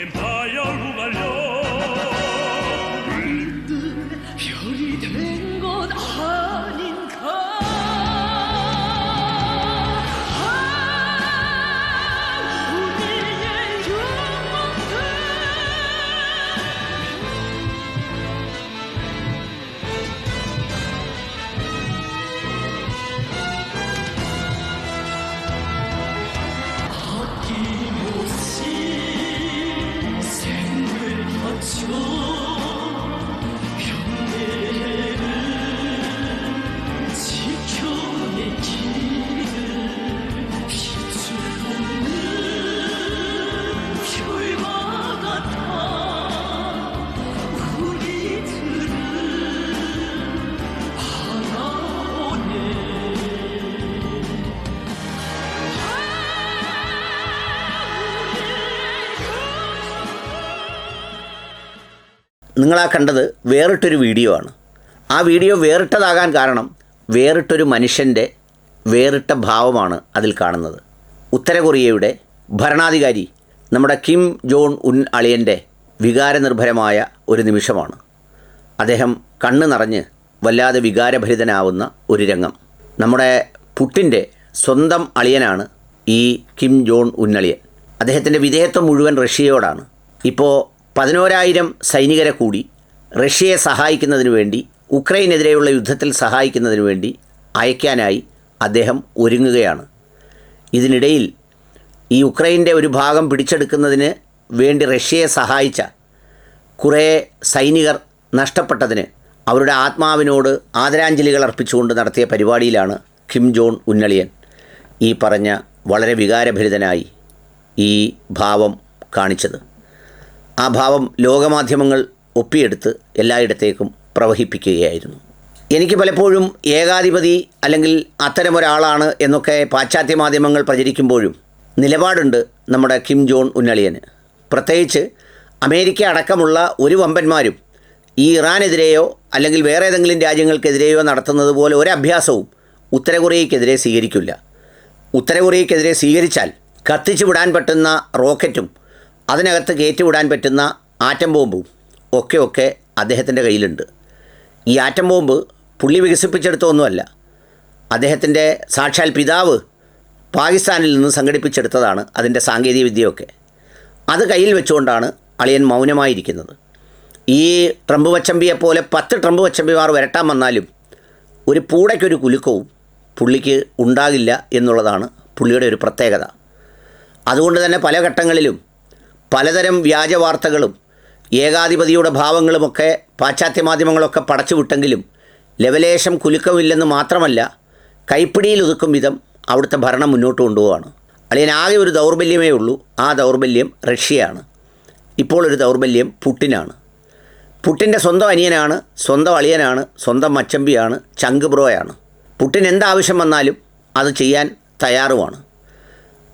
empire It's true. നിങ്ങളാ കണ്ടത് വേറിട്ടൊരു വീഡിയോ ആണ്. ആ വീഡിയോ വേറിട്ടതാകാൻ കാരണം വേറിട്ടൊരു മനുഷ്യന്റെ വേറിട്ട ഭാവമാണ് അതിൽ കാണുന്നത്. ഉത്തര കൊറിയയുടെ ഭരണാധികാരി നമ്മുടെ കിം ജോൺ ഉൻ അളിയന്റെ വികാരനിർഭരമായ ഒരു നിമിഷമാണ്. അദ്ദേഹം കണ്ണ് നിറഞ്ഞ് വല്ലാതെ വികാരഭരിതനാവുന്ന ഒരു രംഗം. നമ്മുടെ പുട്ടിന്റെ സ്വന്തം അളിയനാണ് ഈ കിം ജോൺ ഉന്നളിയൻ അദ്ദേഹത്തിന്റെ വിധേയത്വം മുഴുവൻ റഷ്യയോടാണ്. ഇപ്പോൾ പതിനോരായിരം സൈനികരെ കൂടി റഷ്യയെ സഹായിക്കുന്നതിനു വേണ്ടി ഉക്രൈനെതിരെയുള്ള യുദ്ധത്തിൽ സഹായിക്കുന്നതിനു വേണ്ടി അയക്കാനായി അദ്ദേഹം ഒരുങ്ങുകയാണ്. ഇതിനിടയിൽ ഈ ഉക്രൈന്റെ ഒരു ഭാഗം പിടിച്ചെടുക്കുന്നതിന് വേണ്ടി റഷ്യയെ സഹായിച്ച കുറേ സൈനികർ നഷ്ടപ്പെട്ടതിന് അവരുടെ ആത്മാവിനോട് ആദരാഞ്ജലികൾ അർപ്പിച്ചുകൊണ്ട് നടത്തിയ പരിപാടിയിലാണ് കിം ജോൺ ഉന്നളിയൻ ഈ പറഞ്ഞ വളരെ വികാരഭരിതനായി ഈ ഭാവം കാണിച്ചത്. ആ ഭാവം ലോകമാധ്യമങ്ങൾ ഒപ്പിയെടുത്ത് എല്ലായിടത്തേക്കും പ്രവഹിപ്പിക്കുകയായിരുന്നു. എനിക്ക് പലപ്പോഴും ഏകാധിപതി അല്ലെങ്കിൽ അത്തരമൊരാളാണ് എന്നൊക്കെ പാശ്ചാത്യ മാധ്യമങ്ങൾ പ്രചരിക്കുമ്പോഴും നിലപാടുണ്ട് നമ്മുടെ കിം ജോൺ ഉന്നളിയന്. പ്രത്യേകിച്ച് അമേരിക്ക അടക്കമുള്ള ഒരു വമ്പന്മാരും ഈ ഇറാനെതിരെയോ അല്ലെങ്കിൽ വേറെ ഏതെങ്കിലും രാജ്യങ്ങൾക്കെതിരെയോ നടത്തുന്നത് പോലെ ഒരഭ്യാസവും അഭ്യാസവും ഉത്തര കൊറിയയ്ക്കെതിരെ സ്വീകരിക്കില്ല. ഉത്തര കൊറിയയ്ക്കെതിരെ സ്വീകരിച്ചാൽ കത്തിച്ചു വിടാൻ പറ്റുന്ന റോക്കറ്റും അതിനകത്ത് കയറ്റിവിടാൻ പറ്റുന്ന ആറ്റം ബോംബും ഒക്കെ ഒക്കെ അദ്ദേഹത്തിന്റെ കയ്യിലുണ്ട്. ഈ ആറ്റം ബോംബ് പുള്ളി വികസിപ്പിച്ചെടുത്തൊന്നുമല്ല അദ്ദേഹത്തിന്റെ സാക്ഷാൽ പിതാവ് പാകിസ്ഥാനിൽ നിന്ന് സംഘടിപ്പിച്ചെടുത്തതാണ് അതിന്റെ സാങ്കേതിക വിദ്യയൊക്കെ. അത് കയ്യിൽ വെച്ചുകൊണ്ടാണ് അളിയൻ മൗനമായിരിക്കുന്നത്. ഈ ട്രംപ് വച്ചമ്പിയെ പോലെ പത്ത് ട്രംപ് വച്ചമ്പിമാർ വരട്ടാൻ വന്നാലും ഒരു പൂടയ്ക്കൊരു കുലുക്കവും പുള്ളിക്ക് ഉണ്ടാകില്ല എന്നുള്ളതാണ് പുള്ളിയുടെ ഒരു പ്രത്യേകത. അതുകൊണ്ട് തന്നെ പല ഘട്ടങ്ങളിലും പലതരം വ്യാജ വാർത്തകളും ഏകാധിപതിയുടെ ഭാവങ്ങളുമൊക്കെ പാശ്ചാത്യ മാധ്യമങ്ങളൊക്കെ പടച്ചുവിട്ടെങ്കിലും ലവലേശം കുലുക്കമില്ലെന്ന് മാത്രമല്ല കൈപ്പിടിയിൽ ഒതുക്കും വിധം അവിടുത്തെ ഭരണം മുന്നോട്ട് കൊണ്ടുപോവാണ്. അളിയൻ ആകെ ഒരു ദൗർബല്യമേ ഉള്ളൂ. ആ ദൗർബല്യം റഷ്യയാണ്. ഇപ്പോൾ ഒരു ദൗർബല്യം പുട്ടിനാണ്. പുട്ടിന്റെ സ്വന്തം അനിയനാണ് സ്വന്തം അളിയനാണ് സ്വന്തം മച്ചമ്പിയാണ് ചങ്ക് ബ്രോയാണ്. പുട്ടിൻ എന്താവശ്യം വന്നാലും അത് ചെയ്യാൻ തയ്യാറുമാണ്.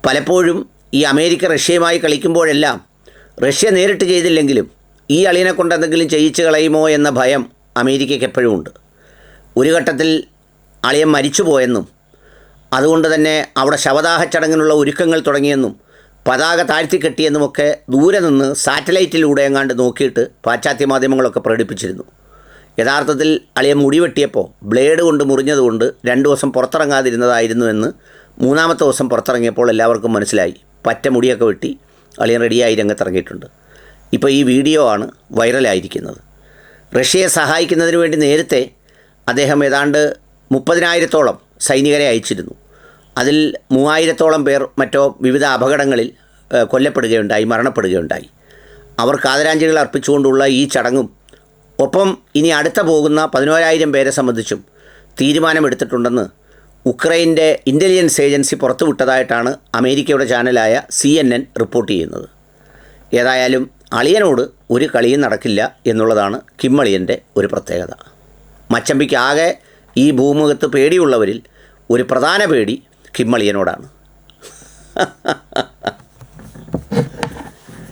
പലപ്പോഴും ഈ അമേരിക്ക റഷ്യയുമായി കളിക്കുമ്പോഴെല്ലാം റഷ്യ നേരിട്ട് ചെയ്തില്ലെങ്കിലും ഈ അളിയനെ കൊണ്ട് എന്തെങ്കിലും ചെയ്യിച്ച് കളയുമോ എന്ന ഭയം അമേരിക്കയ്ക്ക് എപ്പോഴും ഉണ്ട്. ഒരു ഘട്ടത്തിൽ അളിയൻ മരിച്ചുപോയെന്നും അതുകൊണ്ട് തന്നെ അവിടെ ശവദാഹ ചടങ്ങിനുള്ള ഒരുക്കങ്ങൾ തുടങ്ങിയെന്നും പതാക താഴ്ത്തിക്കെട്ടിയെന്നുമൊക്കെ ദൂരെ നിന്ന് സാറ്റലൈറ്റിലൂടെ എങ്ങാണ്ട് നോക്കിയിട്ട് പാശ്ചാത്യ മാധ്യമങ്ങളൊക്കെ പ്രകടിപ്പിച്ചിരുന്നു. യഥാർത്ഥത്തിൽ അളിയൻ മുടിവെട്ടിയപ്പോൾ ബ്ലേഡ് കൊണ്ട് മുറിഞ്ഞതുകൊണ്ട് രണ്ട് ദിവസം പുറത്തിറങ്ങാതിരുന്നതായിരുന്നു എന്ന് മൂന്നാമത്തെ ദിവസം പുറത്തിറങ്ങിയപ്പോൾ എല്ലാവർക്കും മനസ്സിലായി. പറ്റ മുടിയൊക്കെ വെട്ടി അളിയൻ റെഡിയായി രംഗത്തിറങ്ങിയിട്ടുണ്ട്. ഇപ്പോൾ ഈ വീഡിയോ ആണ് വൈറലായിരിക്കുന്നത്. റഷ്യയെ സഹായിക്കുന്നതിന് വേണ്ടി നേരത്തെ അദ്ദേഹം ഏതാണ്ട് മുപ്പതിനായിരത്തോളം സൈനികരെ അയച്ചിരുന്നു. അതിൽ മൂവായിരത്തോളം പേർ മറ്റോ വിവിധ അപകടങ്ങളിൽ കൊല്ലപ്പെടുകയുണ്ടായി മരണപ്പെടുകയുണ്ടായി. അവർക്ക് ആദരാഞ്ജലികൾ അർപ്പിച്ചുകൊണ്ടുള്ള ഈ ചടങ്ങും ഒപ്പം ഇനി അടുത്ത പോകുന്ന പതിനോരായിരം പേരെ സംബന്ധിച്ചും തീരുമാനമെടുത്തിട്ടുണ്ടെന്ന് ഉക്രൈന്റെ ഇന്റലിജൻസ് ഏജൻസി പുറത്തുവിട്ടതായിട്ടാണ് അമേരിക്കയുടെ ചാനലായ സി എൻ എൻ റിപ്പോർട്ട് ചെയ്യുന്നത്. ഏതായാലും അളിയനോട് ഒരു കളിയും നടക്കില്ല എന്നുള്ളതാണ് കിമ്മളിയന്റെ ഒരു പ്രത്യേകത. മച്ചമ്പിക്കാകെ ഈ ഭൂമുഖത്ത് പേടിയുള്ളവരിൽ ഒരു പ്രധാന പേടി കിം അളിയനോടാണ്.